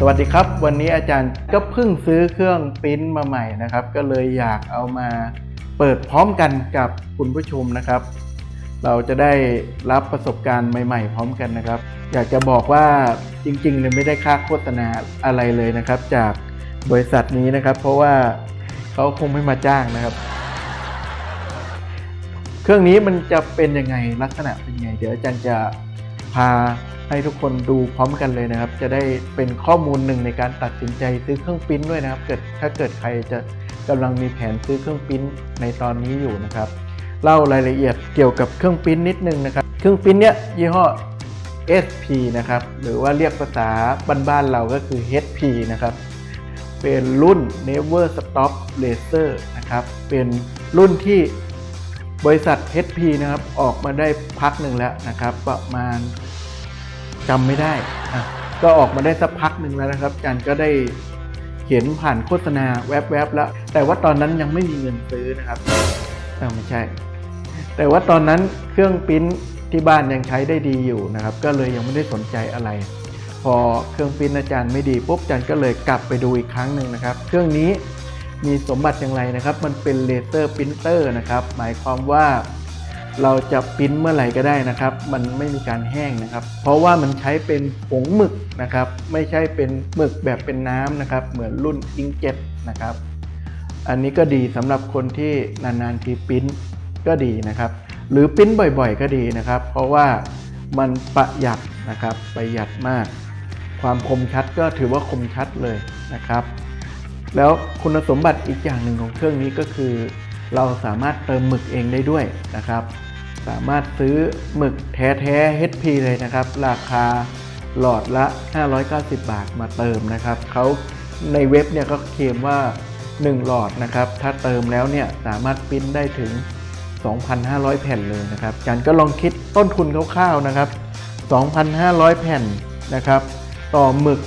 สวัสดีครับ วันนี้อาจารย์ก็เพิ่งซื้อเครื่องปริ้นมาใหม่นะครับ ก็เลยอยากเอามาเปิดพร้อมกันกับคุณผู้ชมนะครับ เราจะได้รับประสบการณ์ใหม่ ๆ พร้อมกันนะครับ อยากจะบอกว่าจริงๆเนี่ยไม่ได้ค่าโฆษณาอะไรเลยนะครับ จากบริษัทนี้นะครับ เพราะว่าเขาคงไม่มาจ้างนะครับ เครื่องนี้มันจะเป็นยังไงลักษณะเป็นยังไง เดี๋ยวอาจารย์จะพา ให้ทุกคนดูพร้อมกันเลยนะครับ จะได้เป็นข้อมูลหนึ่งในการตัดสินใจซื้อเครื่องปิ้นด้วยนะครับเกิดถ้าเกิดใครจะกำลังมีแผนซื้อเครื่องปิ้นในตอนนี้อยู่นะครับเล่ารายละเอียดเกี่ยวกับเครื่องปิ้นนิดนึงนะครับ เครื่องปิ้นเนี้ยยี่ห้อ SP นะครับ หรือว่าเรียกภาษาบ้านๆเราก็คือ HP นะครับ เป็นรุ่น Never Stop Laser นะครับ เป็นรุ่นที่บริษัท HP นะครับ ออกมาได้พักหนึ่งแล้วนะครับ ประมาณ จำไม่ได้อะก็ออกมาได้สักพักหนึ่งแล้วนะครับจันก็ได้เห็นผ่านโฆษณาแวบๆแล้ว แต่ว่าตอนนั้นยังไม่มีเงินซื้อนะครับไม่ใช่ แต่ว่าตอนนั้นเครื่องปิ้นที่บ้านยังใช้ได้ดีอยู่นะครับ ก็เลยยังไม่ได้สนใจอะไร พอเครื่องปิ้นอาจารย์ไม่ดีปุ๊บอาจารย์ก็เลยกลับไปดูอีกครั้งหนึ่งนะครับ เครื่องนี้มีสมบัติอย่างไรนะครับ มันเป็นเลเซอร์ปรินเตอร์นะครับ หมายความว่า เราจะปิ้นเมื่อไหร่ก็ได้นะครับ มันไม่มีการแห้งนะครับ เพราะว่ามันใช้เป็นผงหมึกนะครับ ไม่ใช่เป็นหมึกแบบเป็นน้ำนะครับ เหมือนรุ่นอิงเจ็ตนะครับ อันนี้ก็ดีสำหรับคนที่นานๆทีปิ้นก็ดีนะครับ หรือปิ้นบ่อยๆ ก็ดีนะครับ เพราะว่ามันประหยัดนะครับ ประหยัดมาก ความคมชัดก็ถือว่าคมชัดเลยนะครับ แล้วคุณสมบัติอีกอย่างหนึ่งของเครื่องนี้ก็คือเราสามารถเติมหมึกเองได้ด้วยนะครับ สามารถซื้อหมึกแท้ๆ HP เลยนะครับ ราคาหลอดละ 590 บาทมาเติมนะครับเขาในเว็บเนี่ยก็เคลมว่า 1 หลอดนะครับ ถ้าเติมแล้วเนี่ยสามารถปิ้นได้ถึง 2,500 แผ่นเลยนะครับจารย์ก็ลองคิดต้นทุนคร่าวๆนะครับ 2,500 แผ่นนะครับ ต่อหมึก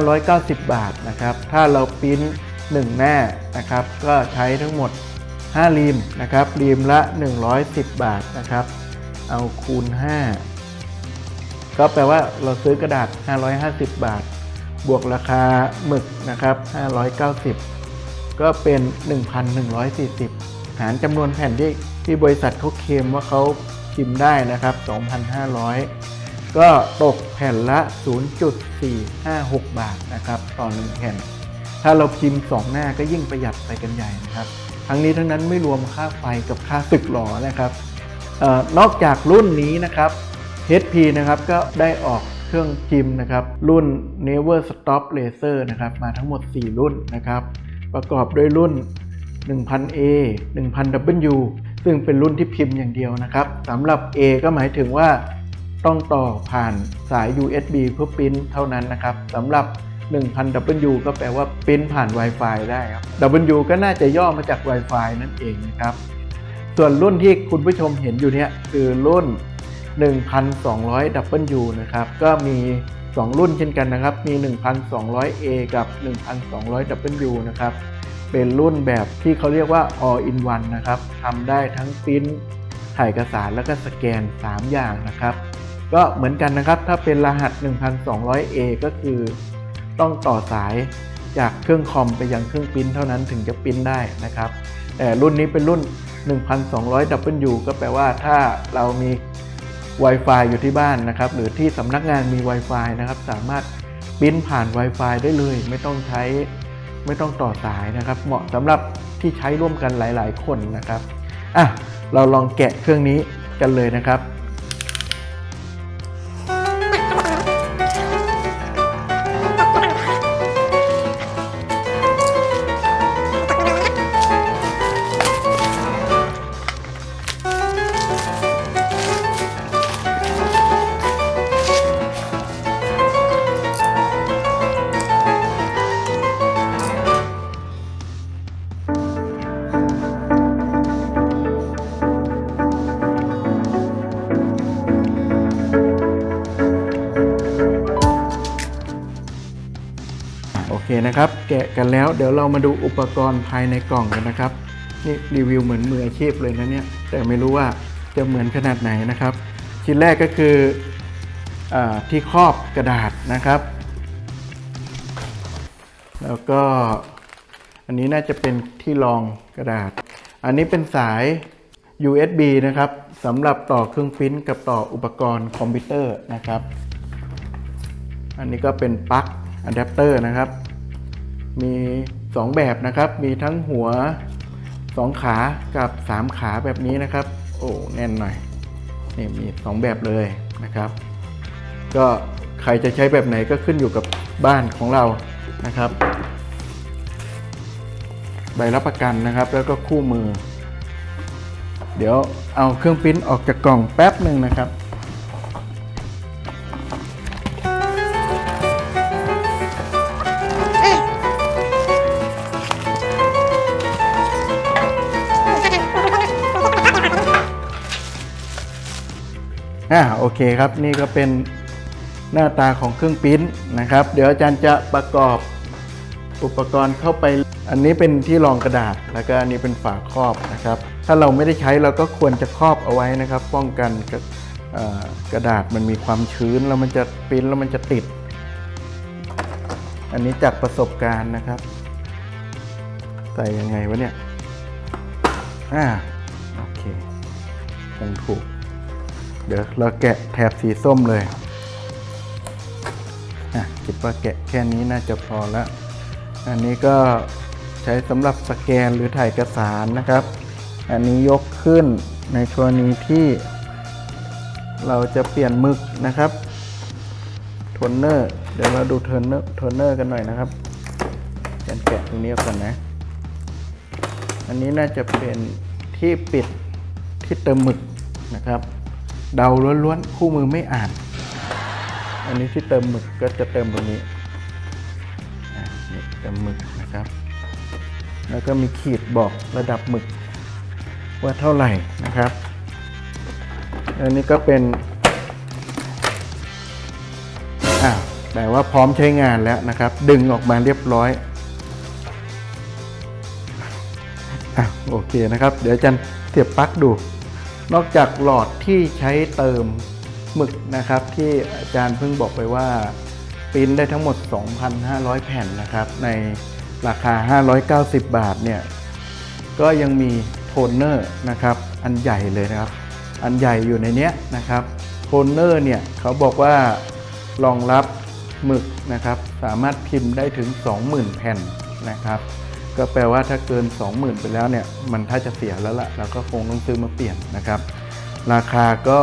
590 บาทนะครับ ถ้าเราปิ้น1 หน้านะครับ ก็ใช้ทั้งหมด 5รีมนะครับรีมละ 110 บาทนะครับ เอาคูณ 5 ก็แปลว่าเราซื้อกระดาษ 550 บาท บวกราคาหมึกนะครับ 590 ก็เป็น 1,140 หารจำนวนแผ่นที่ที่บริษัทเขาเคลมว่าเขาพิมพ์ได้นะครับ 2,500 ก็ตกแผ่นละ 0.456 บาทนะครับ ต่อ1แผ่น ถ้าเราพิมพ์ 2 หน้าก็ยิ่งประหยัดไปกันใหญ่นะครับ ทั้งนี้ทั้งนั้นไม่รวมค่าไฟกับค่าสึกหลอนะครับออนอกจากรุ่นนี้นะครับ HP นะครับก็ได้ออกเครื่องพิมพ์นะครับ รุ่น Never Stop Laser นะครับ มาทั้งหมด 4 รุ่นนะครับ ประกอบด้วยรุ่น 1000A 1000W ซึ่งเป็นรุ่นที่พิมพ์อย่างเดียวนะครับสำหรับ A ก็หมายถึงว่าต้องต่อผ่านสาย USB เพื่อปริ้นเท่านั้นนะครับสำหรับ 1000W ก็แปลว่าปริ้นผ่าน Wi-Fi ได้ครับ W ก็น่าจะย่อมาจาก Wi-Fi นั่นเองนะครับ ส่วนรุ่นที่คุณผู้ชมเห็นอยู่เนี่ยคือรุ่น 1,200W นะครับ ก็มี 2 รุ่นเช่นกันนะครับ มี 1,200A กับ 1,200W นะครับ เป็นรุ่นแบบที่เขาเรียกว่า all in one นะครับทำได้ทั้งปริ้นถ่ายเอกสารแล้วก็สแกน 3 อย่างนะครับ ก็เหมือนกันนะครับ ถ้าเป็นรหัส 1,200A ก็คือ ต้องต่อสายจากเครื่องคอมไปยังเครื่องปริ้นเท่านั้นถึงจะปริ้นได้นะครับ แต่รุ่นนี้เป็นรุ่น 1,200W ก็แปลว่าถ้าเรามี Wi-Fi อยู่ที่บ้านนะครับ หรือที่สำนักงานมี Wi-Fi นะครับ สามารถปริ้นผ่าน Wi-Fi ได้เลย ไม่ต้องใช้ไม่ต้องต่อสายนะครับ เหมาะสำหรับที่ใช้ร่วมกันหลาย ๆ คนนะครับอะเราลองแกะเครื่องนี้กันเลยนะครับ แกะกันแล้ว เดี๋ยวเรามาดูอุปกรณ์ภายในกล่องกันนะครับ นี่รีวิวเหมือนมืออาชีพเลยนะเนี่ยแต่ไม่รู้ว่าจะเหมือนขนาดไหนนะครับ ชิ้นแรกก็คืออที่ครอบกระดาษนะครับ แล้วก็อันนี้น่าจะเป็นที่รองกระดาษ อันนี้เป็นสาย USB นะครับสำหรับต่อเครื่องปริ้นกับต่ออุปกรณ์คอมพิวเตอร์นะครับ อันนี้ก็เป็นปลั๊กอะแดปเตอร์นะครับ มี 2 แบบนะครับ มีทั้งหัว 2 ขากับ 3 ขาแบบนี้นะครับ โอ้แน่นหน่อยนี่มี 2 แบบเลยนะครับ ก็ใครจะใช้แบบไหนก็ขึ้นอยู่กับบ้านของเรานะครับ ใบรับประกันนะครับ แล้วก็คู่มือ เดี๋ยวเอาเครื่องปริ้นออกจากกล่องแป๊บหนึ่งนะครับ อ่าโอเคครับนี่ก็เป็นหน้าตาของเครื่องปิ้นนะครับ เดี๋ยวอาจารย์จะประกอบอุปกรณ์เข้าไป อันนี้เป็นที่รองกระดาษ แล้วก็อันนี้เป็นฝาครอบนะครับ ถ้าเราไม่ได้ใช้เราก็ควรจะครอบเอาไว้นะครับ ป้องกันกระกระดาษมันมีความชื้นแล้วมันจะปิ้นแล้วมันจะติด อันนี้จากประสบการณ์นะครับ ใส่ยังไงวะเนี่ยอ่าโอเคยังถูก เดี๋ยวเราแกะแถบสีส้มเลยคิดว่าแกะแค่นี้น่าจะพอแล้ว อันนี้ก็ใช้สำหรับสแกนหรือถ่ายเอกสารนะครับ อันนี้ยกขึ้นในกรณีที่เราจะเปลี่ยนมึกนะครับโทนเนอร์เดี๋ยวเราดูโทนเนอร์โทนเนอร์กันหน่อยนะครับแกนแกะตรงนี้ก่อนนะ อันนี้น่าจะเป็นที่ปิดที่เติมหมึกนะครับ เดาล้วนๆ คู่มือไม่อ่าน อันนี้ที่เติมหมึกก็จะเติมตรงนี้นี่เติมหมึกนะครับ แล้วก็มีขีดบอกระดับหมึกว่าเท่าไหร่นะครับ อันนี้ก็เป็นอ่าแต่ว่าพร้อมใช้งานแล้วนะครับ ดึงออกมาเรียบร้อยอะโอเคนะครับ เดี๋ยวจารย์เสียบปลั๊กดู นอกจากหลอดที่ใช้เติมหมึกนะครับ ที่อาจารย์เพิ่งบอกไปว่าปริ้นได้ทั้งหมด 2,500 แผ่นนะครับ ในราคา 590 บาทเนี่ยก็ยังมีโทนเนอร์นะครับอันใหญ่เลยนะครับ อันใหญ่อยู่ในเนี้ยนะครับโทนเนอร์เนี่ยเขาบอกว่ารองรับหมึกนะครับ สามารถพิมพ์ได้ถึง 20,000 แผ่นนะครับ ก็แปลว่าถ้าเกิน 20,000 ไปแล้วเนี่ยมันถ้าจะเสียแล้วล่ะเราก็คงต้องซื้อมาเปลี่ยนนะครับ ราคาก็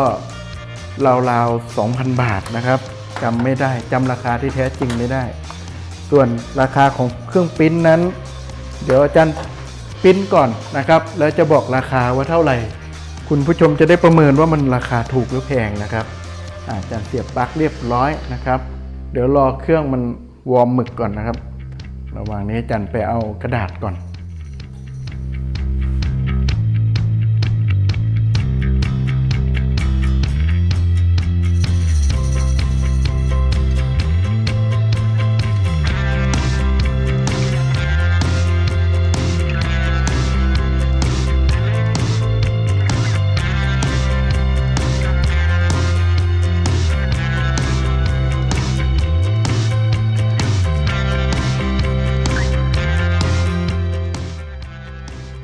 ราวๆ2,000 บาทนะครับจำไม่ได้จำราคาที่แท้จริงไม่ได้ ส่วนราคาของเครื่องปิ้นนั้น เดี๋ยวอาจารย์ปิ้นก่อนนะครับ แล้วจะบอกราคาว่าเท่าไหร่ คุณผู้ชมจะได้ประเมินว่ามันราคาถูกหรือแพงนะครับอาจารย์เสียบปลั๊กเรียบร้อยนะครับ เดี๋ยวรอเครื่องมันวอร์มหมึกก่อนนะครับ ระหว่างนี้จันไปเอากระดาษก่อน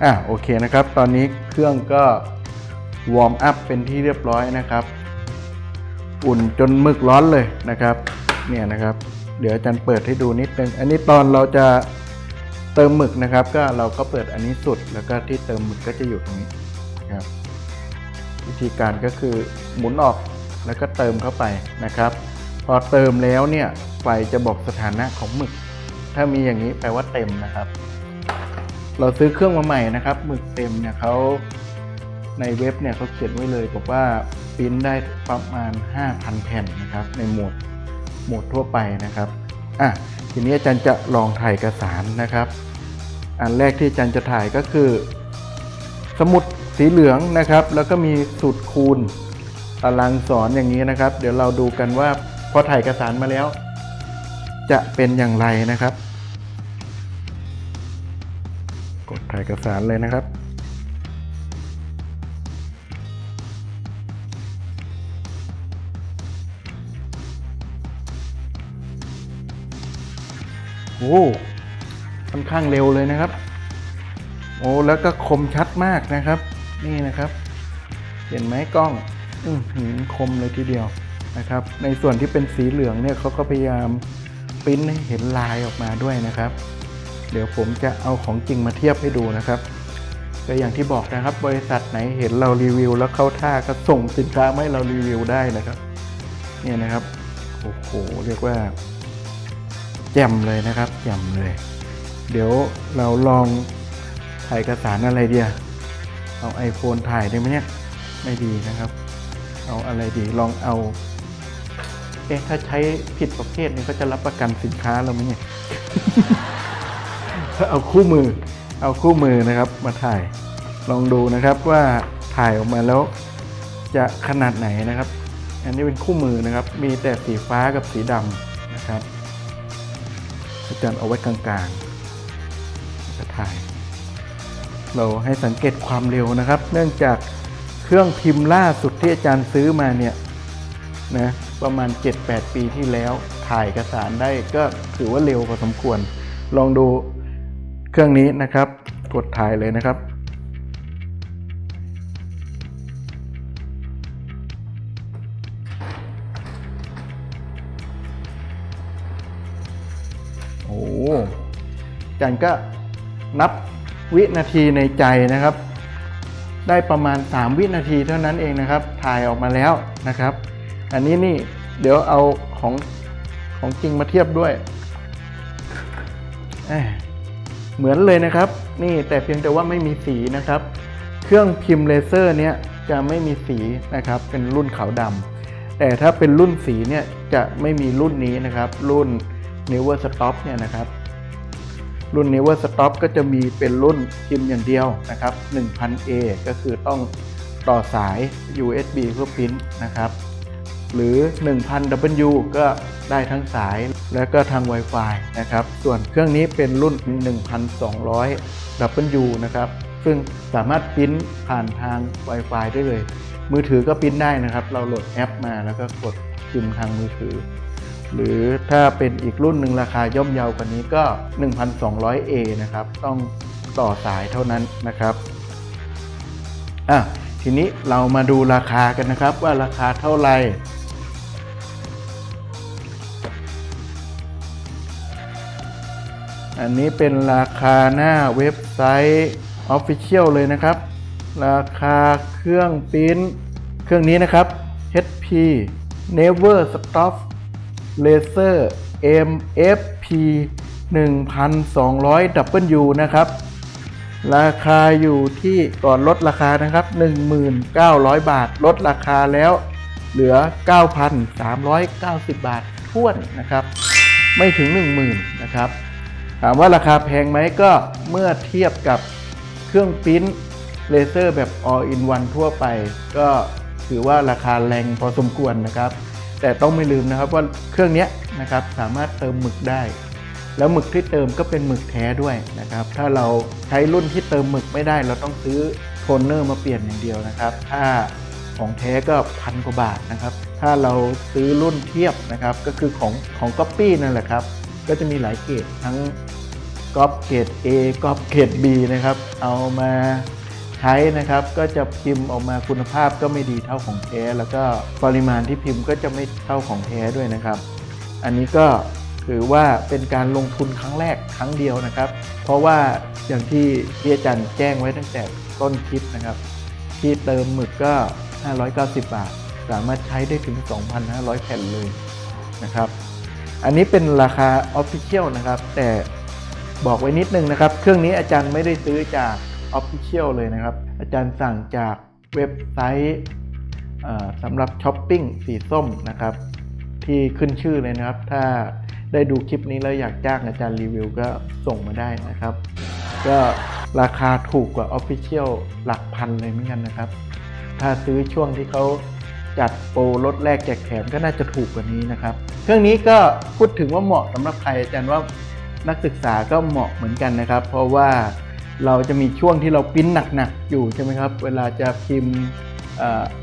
อะโอเคนะครับ ตอนนี้เครื่องก็วอร์มอัพเป็นที่เรียบร้อยนะครับ อุ่นจนมึกร้อนเลยนะครับ เนี่ยนะครับ เดี๋ยวอาจารย์เปิดให้ดูนิดนึง อันนี้ตอนเราจะเติมหมึกนะครับ ก็เราก็เปิดอันนี้สุด แล้วก็ที่เติมหมึกก็จะอยู่ตรงนี้นะครับ วิธีการก็คือหมุนออกแล้วก็เติมเข้าไปนะครับ พอเติมแล้วเนี่ยไฟจะบอกสถานะของหมึก ถ้ามีอย่างนี้แปลว่าเต็มนะครับ เราซื้อเครื่องมาใหม่นะครับหมึกเต็มเนี่ยเขาในเว็บเนี่ยเขาเขียนไว้เลยบอกว่าปริ้นได้ประมาณ 5,000 แผ่นนะครับ ในโหมดโหมดทั่วไปนะครับอะทีนี้อาจารย์จะลองถ่ายเอกสารนะครับ อันแรกที่อาจารย์จะถ่ายก็คือ สมุดสีเหลืองนะครับ แล้วก็มีสูตรคูณตารางสอนอย่างนี้นะครับ เดี๋ยวเราดูกันว่าพอถ่ายเอกสารมาแล้ว จะเป็นอย่างไรนะครับ ถ่ายเอกสารเลยนะครับ โอ้ค่อนข้างเร็วเลยนะครับ โอ้แล้วก็คมชัดมากนะครับ นี่นะครับ เห็นไหมกล้องอืหืคมเลยทีเดียวนะครับ ในส่วนที่เป็นสีเหลืองเนี่ยเขาก็พยายามปริ้นให้เห็นลายออกมาด้วยนะครับ เดี๋ยวผมจะเอาของจริงมาเทียบให้ดูนะครับก็อย่างที่บอกนะครับ บริษัทไหนเห็นเรารีวิว แล้วเข้าท่าก็ส่งสินค้ามาให้เรารีวิวได้นะครับ เนี่ยนะครับโอ้โหเรียกว่า แจ่มเลยนะครับแจ่มเลย เดี๋ยวเราลองถ่ายเอกสารอะไรเดียเอา iPhone ถ่ายได้ไหมเนี่ยไม่ดีนะครับ เอาอะไรดีลองเอาเอ๊ะถ้าใช้ผิดประเภทนี่ก็จะรับประกันสินค้าเราไหมเนี่ย เอาคู่มือ เอาคู่มือนะครับมาถ่าย ลองดูนะครับว่าถ่ายออกมาแล้วจะขนาดไหนนะครับ อันนี้เป็นคู่มือนะครับ มีแต่สีฟ้ากับสีดำนะครับอาจารย์เอาไว้กลางๆจะถ่าย เราให้สังเกตความเร็วนะครับ เนื่องจากเครื่องพิมพ์ล่าสุดที่อาจารย์ซื้อมาเนี่ยนะประมาณ 7-8 ปีที่แล้วถ่ายเอกสารได้ก็ถือว่าเร็วพอสมควร ลองดู เครื่องนี้นะครับ กดถ่ายเลยนะครับ โอ้จารย์ก็นับวินาทีในใจนะครับ ได้ประมาณ 3 วินาทีเท่านั้นเองนะครับ ถ่ายออกมาแล้วนะครับ อันนี้นี่เดี๋ยวเอาของของจริงมาเทียบด้วย เหมือนเลยนะครับ นี่แต่เพียงแต่ว่าไม่มีสีนะครับ เครื่องพิมพ์เลเซอร์เนี่ยจะไม่มีสีนะครับ เป็นรุ่นขาวดำแต่ถ้าเป็นรุ่นสีเนี่ยจะไม่มีรุ่นนี้นะครับ รุ่น Never Stop เนี่ยนะครับ รุ่น Never Stop ก็จะมีเป็นรุ่นพิมพ์อย่างเดียวนะครับ 1000A ก็คือต้องต่อสาย USB เพื่อพิมพ์นะครับ หรือ 1000W ก็ได้ทั้งสาย และก็ทาง Wi-Fi นะครับ ส่วนเครื่องนี้เป็นรุ่น 1200W นะครับ ซึ่งสามารถพิมพ์ผ่านทาง Wi-Fi ได้เลย มือถือก็พิมพ์ได้นะครับ เราโหลดแอปมาแล้วก็กดพิมพ์ทางมือถือ หรือถ้าเป็นอีกรุ่นหนึ่งราคาย่อมเยาวกว่านี้ก็ 1,200A นะครับ ต้องต่อสายเท่านั้นนะครับ อะ ทีนี้เรามาดูราคากันนะครับว่าราคาเท่าไหร่ อันนี้เป็นราคาหน้าเว็บไซต์ Official เลยนะครับ ราคาเครื่องปิ้นเครื่องนี้นะครับ HP Never Stop Laser MFP 1200W นะครับ ราคาอยู่ที่ก่อนลดราคานะครับ 1,900 บาท ลดราคาแล้วเหลือ 9,390 บาทท้วนนะครับ ไม่ถึง 10,000นะครับ ถามว่าราคาแพงไหมก็เมื่อเทียบกับเครื่องปริ้นเลเซอร์แบบ all in one ทั่วไป ก็ถือว่าราคาแรงพอสมควรนะครับ แต่ต้องไม่ลืมนะครับว่าเครื่องนี้นะครับสามารถเติมหมึกได้ แล้วหมึกที่เติมก็เป็นหมึกแท้ด้วยนะครับ ถ้าเราใช้รุ่นที่เติมหมึกไม่ได้ เราต้องซื้อโทนเนอร์มาเปลี่ยนอย่างเดียวนะครับ ถ้าของแท้ก็พันกว่าบาทนะครับ ถ้าเราซื้อรุ่นเทียบนะครับ ก็คือของของก๊อปปี้นั่นแหละครับ ก็จะมีหลายเกรดทั้งก๊อปเกรด A ก๊อปเกรด B นะครับ เอามาใช้นะครับ ก็จะพิมพ์ออกมาคุณภาพก็ไม่ดีเท่าของแท้แล้วก็ปริมาณที่พิมพ์ก็จะไม่เท่าของแท้ด้วยนะครับ อันนี้ก็ถือว่าเป็นการลงทุนครั้งแรกครั้งเดียวนะครับ เพราะว่าอย่างที่พี่อาจารย์แจ้งไว้ตั้งแต่ต้นคลิปนะครับ ที่เติมหมึกก็ 590 บาท สามารถใช้ได้ถึง 2,500 แผ่นเลยนะครับ อันนี้เป็นราคา Official นะครับ แต่บอกไว้นิดนึงนะครับ เครื่องนี้อาจารย์ไม่ได้ซื้อจาก Official เลยนะครับ อาจารย์สั่งจากเว็บไซต์สำหรับช้อปปิ้งสีส้มนะครับ ที่ขึ้นชื่อเลยนะครับ ถ้าได้ดูคลิปนี้แล้วอยากจ้างอาจารย์รีวิวก็ส่งมาได้นะครับ ก็ราคาถูกกว่า Official หลักพันเลยเหมือนกันนะครับ ถ้าซื้อช่วงที่เขา จัดโปรลดแรกแจกแถมก็น่าจะถูกกว่านี้นะครับ เครื่องนี้ก็พูดถึงว่าเหมาะสำหรับใครอาจารย์ว่านักศึกษาก็เหมาะเหมือนกันนะครับ เพราะว่าเราจะมีช่วงที่เราปิ้นหนักๆอยู่ใช่ไหมครับ เวลาจะพิมพ์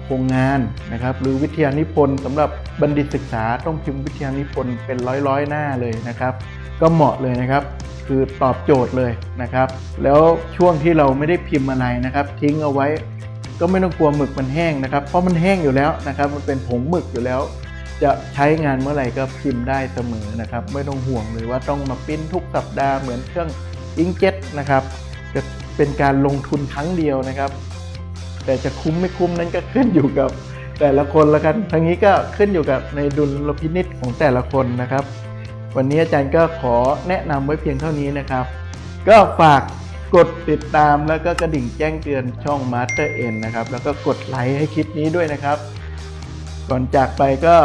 โครงงานนะครับ หรือวิทยานิพนธ์สำหรับบัณฑิตศึกษาต้องพิมพ์วิทยานิพนธ์เป็นร้อยๆหน้าเลยนะครับ ก็เหมาะเลยนะครับ คือตอบโจทย์เลยนะครับ แล้วช่วงที่เราไม่ได้พิมพ์อะไรนะครับ ทิ้งเอาไว้ ก็ไม่ต้องกลัวหมึกมันแห้งนะครับ เพราะมันแห้งอยู่แล้วนะครับ มันเป็นผงหมึกอยู่แล้ว จะใช้งานเมื่อไหร่ก็พิมพ์ได้เสมอนะครับ ไม่ต้องห่วงเลยว่าต้องมาปิ้นทุกสัปดาห์เหมือนเครื่องอิงเจ็ตนะครับ จะเป็นการลงทุนครั้งเดียวนะครับ แต่จะคุ้มไม่คุ้มนั้นก็ขึ้นอยู่กับแต่ละคนละกันทั้งนี้ก็ขึ้นอยู่กับในดุลพินิษของแต่ละคนนะครับ วันนี้อาจารย์ก็ขอแนะนำไว้เพียงเท่านี้นะครับ ก็ฝาก กดติดตามแล้วก็กระดิ่งแจ้งเตือนช่อง Master N นะครับ แล้วก็กดไลค์ให้คลิปนี้ด้วยนะครับ ก่อนจากไปก็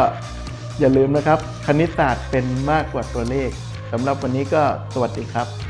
อย่าลืมนะครับ คณิตศาสตร์เป็นมากกว่าตัวเลขสำหรับวันนี้ก็สวัสดีครับ